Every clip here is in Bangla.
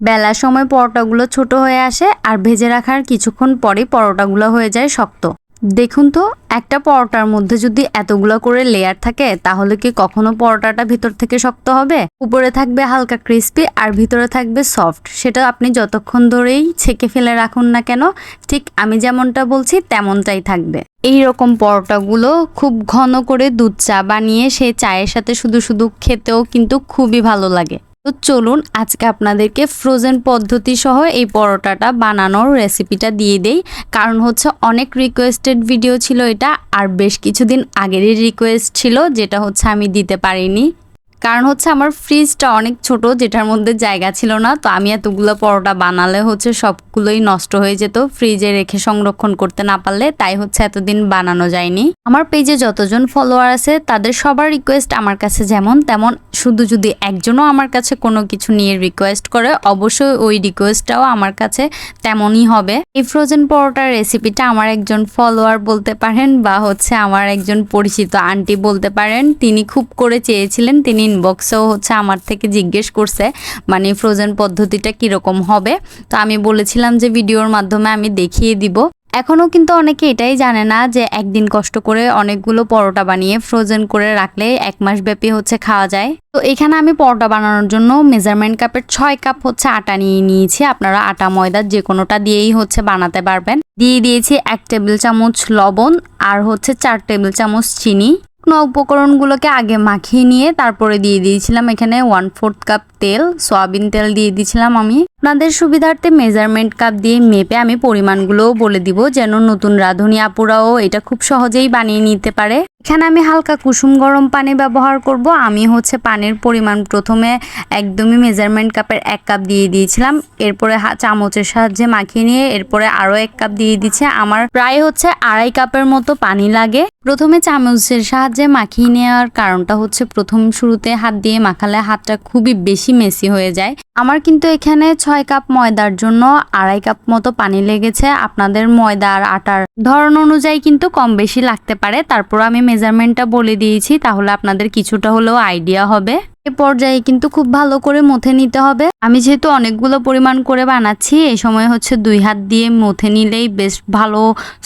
বেলার সময় পরোটাগুলো ছোট হয়ে আসে আর ভেজে রাখার কিছুক্ষণ পরেই পরোটাগুলো হয়ে যায় শক্ত। দেখুন তো, একটা পরোটার মধ্যে যদি এতগুলো করে লেয়ার থাকে, তাহলে কি কখনো পরোটাটা ভিতর থেকে শক্ত হবে? উপরে থাকবে হালকা ক্রিস্পি আর ভিতরে থাকবে সফট সেটা আপনি যতক্ষণ ধরেই ছেঁকে ফেলে রাখুন না কেন, ঠিক আমি যেমনটা বলছি তেমনটাই থাকবে। এই রকম পরোটাগুলো খুব ঘন করে দুধ চা বানিয়ে সেই চায়ের সাথে শুধু শুধু খেতেও কিন্তু খুবই ভালো লাগে। তো চলুন আজকে আপনাদেরকে ফ্রোজেন পদ্ধতি সহ এই পরোটাটা বানানোর রেসিপিটা দিয়ে দেই। কারণ হচ্ছে অনেক রিকোয়েস্টেড ভিডিও ছিল এটা, আর বেশ কিছুদিন আগেরই রিকোয়েস্ট ছিল, যেটা হচ্ছে আমি দিতে পারিনি। কারণ হচ্ছে আমার ফ্রিজটা অনেক ছোট, যেটার মধ্যে জায়গা ছিল না, তো আমি এতগুলো পরোটা বানালে হচ্ছে সবগুলোই নষ্ট হয়ে যেত। ফ্রিজে রেখে সংরক্ষণ করতে না পারলে তাই হচ্ছে এতদিন বানানো যায়নি। আমার পেজে যতজন ফলোয়ার আছে, তাদের সবার রিকোয়েস্ট আমার কাছে যেমন তেমন। শুধু যদি একজনও আমার কাছে কোনো কিছু নিয়ে রিকোয়েস্ট করে, অবশ্যই ওই রিকোয়েস্টটাও আমার কাছে তেমনই হবে। এই ফ্রোজেন পরোটার রেসিপিটা আমার একজন ফলোয়ার বলতে পারেন, বা হচ্ছে আমার একজন পরিচিত আন্টি বলতে পারেন। তিনি খুব করে চেয়েছিলেন, তিনি ইনবক্সেও হচ্ছে আমার থেকে জিজ্ঞেস করছে মানে ফ্রোজেন পদ্ধতিটা কীরকম হবে। তো আমি বলেছিলাম যে ভিডিওর মাধ্যমে আমি দেখিয়ে দিব। এখনও কিন্তু অনেকে এটাই জানে না যে একদিন কষ্ট করে অনেকগুলো পরোটা বানিয়ে ফ্রোজেন করে রাখলে এক মাস ব্যাপী হচ্ছে খাওয়া যায়। তো এখানে আমি পরোটা বানানোর জন্য মেজারমেন্ট কাপের ছয় কাপ হচ্ছে আটা নিয়ে নিয়েছি। আপনারা আটা, ময়দা যে কোনোটা দিয়েই হচ্ছে বানাতে পারবেন। দিয়ে দিয়েছি এক টেবিল চামচ লবণ আর হচ্ছে চার টেবিল চামচ চিনি। শুকনো উপকরণগুলোকে আগে মাখিয়ে নিয়ে তারপরে দিয়ে দিয়েছিলাম এখানে ওয়ান ফোর্থ কাপ তেল, সয়াবিন তেল দিয়ে দিয়েছিলাম আমি। আপনাদের সুবিধার্থে মেজারমেন্ট কাপ দিয়ে মেপে আমি পরিমাণগুলোও বলে দিব, যেন নতুন রাঁধুনি আপুরাও এটা খুব সহজেই বানিয়ে নিতে পারে। এখানে আমি হালকা কুসুম গরম পানি ব্যবহার করব। আমি হচ্ছে পানির পরিমাণ প্রথমে একদমই মেজারমেন্ট কাপের এক কাপ দিয়ে দিয়েছিলাম। এরপরে চামচের সাহায্যে মাখিয়ে নিয়ে এরপরে আরও এক কাপ দিয়ে দিচ্ছে। আমার প্রায় হচ্ছে আড়াই কাপের মতো পানি লাগে। প্রথমে চামচের সাহায্যে মাখিয়ে নেওয়ার কারণটা হচ্ছে প্রথম শুরুতে হাত দিয়ে মাখালে হাতটা খুবই বেশি মেসি হয়ে যায়। আমার কিন্তু এখানে ছয় কাপ ময়দার জন্য আড়াই কাপ মতো পানি লেগেছে। আপনাদের ময়দা আর আটার ধরন অনুযায়ী কিন্তু কম বেশি লাগতে পারে। তারপর আমি মেজারমেন্টটা বলে দিয়েছি, তাহলে আপনাদের কিছুটা হলেও আইডিয়া হবে। এ পর্যায়ে কিন্তু খুব ভালো করে মথে নিতে হবে। আমি যেহেতু অনেকগুলো পরিমাণ করে বানাচ্ছি এই সময় হচ্ছে দুই হাত দিয়ে মথে নিলেই বেশ ভালো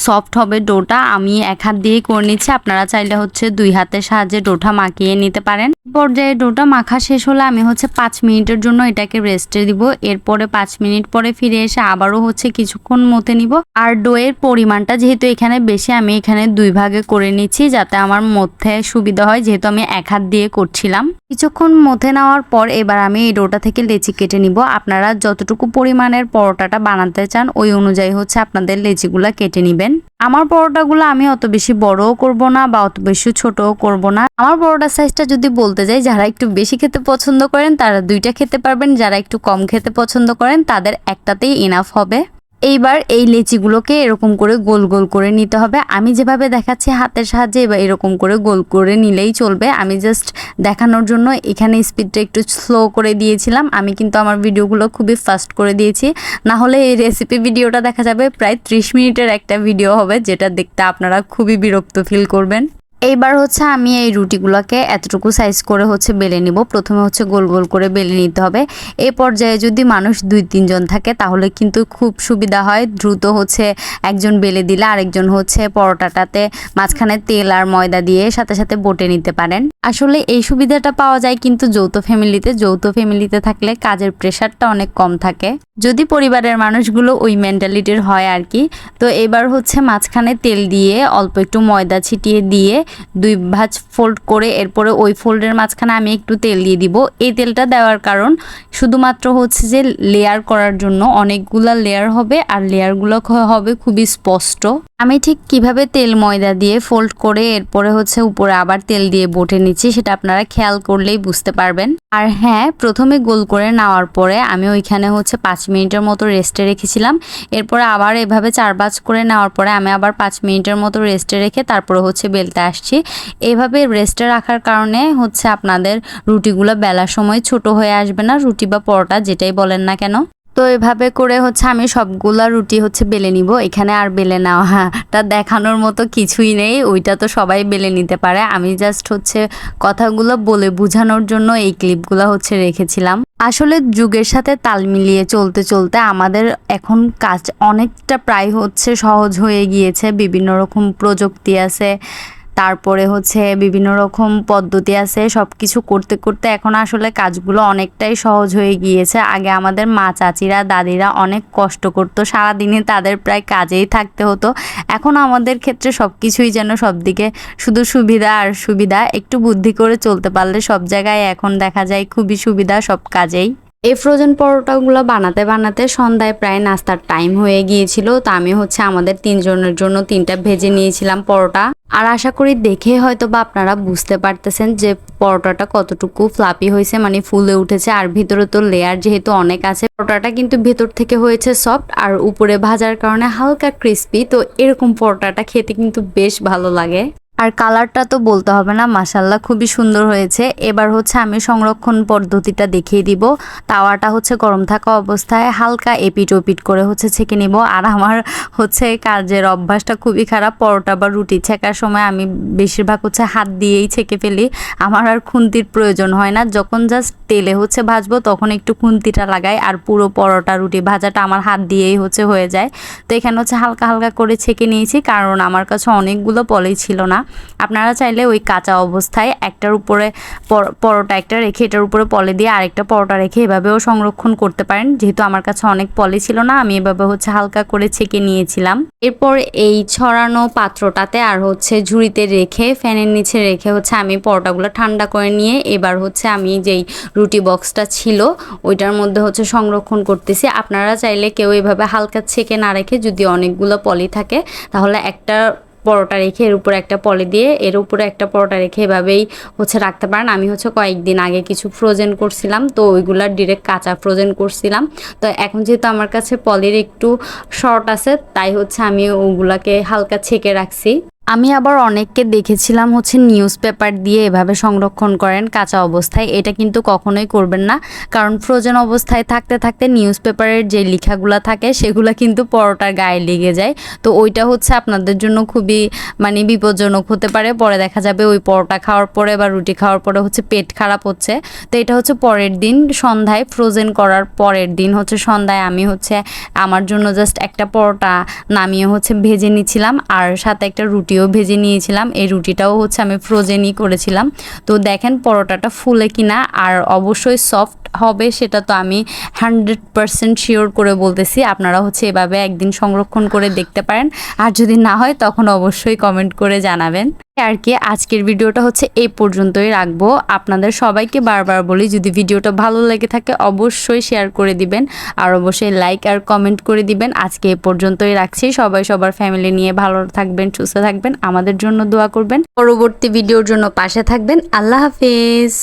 সফট হবে ডোটা। আমি এক হাত দিয়েই করে নিচ্ছি, আপনারা চাইলে হচ্ছে দুই হাতের সাহায্যে ডোটা মাখিয়ে নিতে পারেন। পর্যায়ে ডোটা মাখা শেষ হলে আমি হচ্ছে পাঁচ মিনিটের জন্য এটাকে রেস্টে দিব। এরপরে পাঁচ মিনিট পরে ফিরে এসে আবারও হচ্ছে কিছুক্ষণ মতে নিব। আর ডোয়ের পরিমাণটা যেহেতু এখানে বেশি, আমি এখানে দুই ভাগে করে নিচ্ছি যাতে আমার মধ্যে সুবিধা হয়। যেহেতু আমি এক হাত দিয়ে করছিলাম। কিছুক্ষণ মথে নেওয়ার পর এবার আমি এই ডোটা থেকে লেচি কেটে নিব। আপনারা যতটুকু পরিমাণের পরোটাটা বানাতে চান, ওই অনুযায়ী হচ্ছে আপনাদের লেচিগুলা কেটে নেবেন। আমার পরোটাগুলো আমি অত বেশি বড়ও করব না বা অত বেশি ছোটও করব না। আমার পরোটা সাইজটা যদি বলতে যাই, যারা একটু বেশি খেতে পছন্দ করেন, তারা দুইটা খেতে পারবেন, যারা একটু কম খেতে পছন্দ করেন, তাদের একটাতেই ইনাফ হবে। এইবার এই লেচিগুলোকে এরকম করে গোল গোল করে নিতে হবে। আমি যেভাবে দেখাচ্ছি হাতের সাহায্যে এবার এরকম করে গোল করে নিলেই চলবে। আমি জাস্ট দেখানোর জন্য এখানে স্পিডটা একটু স্লো করে দিয়েছিলাম। আমি কিন্তু আমার ভিডিওগুলো খুবই ফাস্ট করে দিয়েছি। না হলে এই রেসিপি ভিডিওটা দেখা যাবে প্রায় ত্রিশ মিনিটের একটা ভিডিও হবে যেটা দেখতে আপনারা খুবই বিরক্ত ফিল করবেন। এইবার হচ্ছে আমি এই রুটিগুলোকে এতটুকু সাইজ করে হচ্ছে বেলে নিব। প্রথমে হচ্ছে গোল গোল করে বেলে নিতে হবে। এই পর্যায়ে যদি মানুষ দুই তিনজন থাকে, তাহলে কিন্তু খুব সুবিধা হয়। দ্রুত হচ্ছে একজন বেলে দিলে আরেকজন হচ্ছে পরোটাটাতে মাঝখানে তেল আর ময়দা দিয়ে সাথে সাথে বটে নিতে পারেন। আসলে এই সুবিধাটা পাওয়া যায় কিন্তু যৌথ ফ্যামিলিতে। যৌথ ফ্যামিলিতে থাকলে কাজের প্রেশারটা অনেক কম থাকে। যদি পরিবারের মানুষগুলো ওই মেন্টালিটির হয় আর কি, তো এবার হচ্ছে মাঝখানে তেল দিয়ে অল্প একটু ময়দা ছিটিয়ে দিয়ে দুই ভাঁজ ফোল্ড করে এরপরে ওই ফোল্ডের মাঝখানে আমি একটু তেল দিয়ে দিব। এই তেলটা দেওয়ার কারণ শুধুমাত্র হচ্ছে যে লেয়ার করার জন্য অনেকগুলা লেয়ার হবে আর লেয়ারগুলো হবে খুবই স্পষ্ট। আমি ঠিক কীভাবে তেল ময়দা দিয়ে ফোল্ড করে এরপরে হচ্ছে উপরে আবার তেল দিয়ে বটে নিচ্ছি সেটা আপনারা খেয়াল করলেই বুঝতে পারবেন। আর হ্যাঁ প্রথমে গোল করে নেওয়ার পরে আমি ওইখানে হচ্ছে পাঁচ মিনিটের মতো রেস্টে রেখেছিলাম। এরপরে আবার এভাবে চার বাজ করে নেওয়ার পরে আমি আবার পাঁচ মিনিটের মতো রেস্টে রেখে তারপরে হচ্ছে বেলতে আসছি। এভাবে রেস্টে রাখার কারণে হচ্ছে আপনাদের রুটিগুলো বেলার সময় ছোট হয়ে আসবে না, রুটি বা পরোটা যেটাই বলেন না কেন। তো এভাবে করে হচ্ছে আমি সবগুলা রুটি হচ্ছে বেলে নিব। এখানে আর বেলে নেওয়াটা দেখানোর মতো কিছুই নেই, ওইটা তো সবাই বেলে নিতে পারে। আমি জাস্ট হচ্ছে কথাগুলো বলে বোঝানোর জন্য এই ক্লিপগুলো হচ্ছে রেখেছিলাম। আসলে যুগের সাথে তাল মিলিয়ে চলতে চলতে আমাদের এখন কাজ অনেকটা প্রায় হচ্ছে সহজ হয়ে গিয়েছে। বিভিন্ন রকম প্রযুক্তি আছে তারপরে হচ্ছে বিভিন্ন রকম পদ্ধতি আছে সব কিছু করতে করতে এখন আসলে কাজগুলো অনেকটাই সহজ হয়ে গিয়েছে। আগে আমাদের মা চাচিরা, দাদিরা অনেক কষ্ট করতো, সারাদিনে তাদের প্রায় কাজেই থাকতে হতো। এখন আমাদের ক্ষেত্রে সব কিছুই যেন সব দিকে শুধু সুবিধা আর সুবিধা, একটু বুদ্ধি করে চলতে পারলে সব জায়গায় এখন দেখা যায় খুবই সুবিধা সব কাজেই। এই ফ্রোজেন পরোটাগুলো বানাতে বানাতে সন্ধ্যায় প্রায় নাস্তার টাইম হয়ে গিয়েছিল। তো আমি হচ্ছে আমাদের তিনজনের জন্য তিনটা ভেজে নিয়েছিলাম পরোটা। আর আশা করি দেখে হয়তো বা আপনারা বুঝতে পারতেছেন যে পরোটাটা কতটুকু ফ্লাপি হয়েছে মানে ফুলে উঠেছে, আর ভিতরে তো লেয়ার যেহেতু অনেক আছে, পরোটাটা কিন্তু ভেতর থেকে হয়েছে সফট আর উপরে ভাজার কারণে হালকা ক্রিস্পি তো এরকম পরোটাটা খেতে কিন্তু বেশ ভালো লাগে। আর কালারটা তো বলতে হবে না মাসাল্লাহ খুবই সুন্দর হয়েছে। এবার হচ্ছে আমি সংরক্ষণ পদ্ধতিটা দেখিয়ে দিব। তাওয়াটা হচ্ছে গরম থাকা অবস্থায় হালকা এপিট ওপিট করে হচ্ছে ছেঁকে নিব। আর আমার হচ্ছে কাজের অভ্যাসটা খুবই খারাপ, পরোটা বা রুটি ছেঁকার সময় আমি বেশিরভাগ হচ্ছে হাত দিয়েই ছেঁকে ফেলি। আমার আর খুন্তির প্রয়োজন হয় না, যখন জাস্ট তেলে হচ্ছে ভাজবো তখন একটু খুন্তিটা লাগাই আর পুরো পরোটা, রুটি ভাজাটা আমার হাত দিয়েই হচ্ছে হয়ে যায়। তো এখানে হচ্ছে হালকা হালকা করে ছেঁকে নিয়েছি, কারণ আমার কাছে অনেকগুলো পলেই ছিল না। আপনারা চাইলে ওই কাঁচা অবস্থায় একটার উপরে পরোটা একটা রেখে এটার উপরে পলে দিয়ে আরেকটা পরোটা রেখে এভাবেও সংরক্ষণ করতে পারেন। যেহেতু আমার কাছে অনেক পলে ছিল না, আমি এভাবে হচ্ছে হালকা করে ছেঁকে নিয়েছিলাম। এরপর এই ছড়ানো পাত্রটাতে আর হচ্ছে ঝুড়িতে রেখে, ফ্যানের নিচে রেখে হচ্ছে আমি পরোটাগুলো ঠান্ডা করে নিয়ে এবার হচ্ছে আমি যেই রুটি বক্সটা ছিল, ওইটার মধ্যে হচ্ছে সংরক্ষণ করতেছি। আপনারা চাইলে কেউ এভাবে হালকা ছেঁকে না রেখে যদি অনেকগুলো পলি থাকে, তাহলে একটা পরোটা রেখে এর উপরে একটা পলি দিয়ে এর উপরে একটা পরোটা রেখে এভাবেই হচ্ছে রাখতে পারেন। আমি হচ্ছে কয়েকদিন আগে কিছু ফ্রোজেন করছিলাম, তো ওইগুলা ডিরেক্ট কাঁচা ফ্রোজেন করছিলাম। তো এখন যেহেতু আমার কাছে পলির একটু শর্ট আছে, তাই হচ্ছে আমি ওগুলাকে হালকা ছেঁকে রাখছি। আমি আবার অনেককে দেখেছিলাম হচ্ছে নিউজ পেপার দিয়ে এভাবে সংরক্ষণ করেন কাঁচা অবস্থায়। এটা কিন্তু কখনোই করবেন না। কারণ ফ্রোজেন অবস্থায় থাকতে থাকতে নিউজ পেপারের যে লেখাগুলো থাকে, সেগুলো কিন্তু পরোটার গায়ে লেগে যায়। তো ওইটা হচ্ছে আপনাদের জন্য খুবই মানে বিপজ্জনক হতে পারে। পরে দেখা যাবে ওই পরোটা খাওয়ার পরে বা রুটি খাওয়ার পরে হচ্ছে পেট খারাপ হচ্ছে। তো এটা হচ্ছে পরের দিন, সন্ধ্যায় ফ্রোজেন করার পরের দিন হচ্ছে সন্ধ্যায় আমি হচ্ছে আমার জন্য জাস্ট একটা পরোটা নামিয়ে হচ্ছে ভেজে নিচ্ছিলাম আর সাথে একটা রুটিও রুটিও ভেজে নিয়েছিলাম। এই রুটিটাও হচ্ছে আমি ফ্রোজেনই করেছিলাম। তো দেখেন পরোটাটা ফুলে কিনা আর অবশ্যই সফট হবে সেটা তো আমি হান্ড্রেড পারসেন্ট শিওর করে বলতেছি। আপনারা হচ্ছে এভাবে একদিন সংরক্ষণ করে দেখতে পারেন। আর যদি না হয়, তখন অবশ্যই কমেন্ট করে জানাবেন। আর কি, আজকের ভিডিওটা হচ্ছে এই পর্যন্তই রাখব। আপনাদের সবাইকে বারবার বলি, যদি ভিডিওটা ভালো লেগে থাকে, অবশ্যই শেয়ার করে দিবেন। আর অবশ্যই লাইক আর কমেন্ট করে দিবেন। আজকে এ পর্যন্তই রাখছি। সবাই সবার ফ্যামিলি নিয়ে ভালো থাকবেন, সুস্থ থাকবেন। আমাদের জন্য দোয়া করবেন। পরবর্তী ভিডিওর জন্য পাশে থাকবেন। আল্লাহ হাফিজ।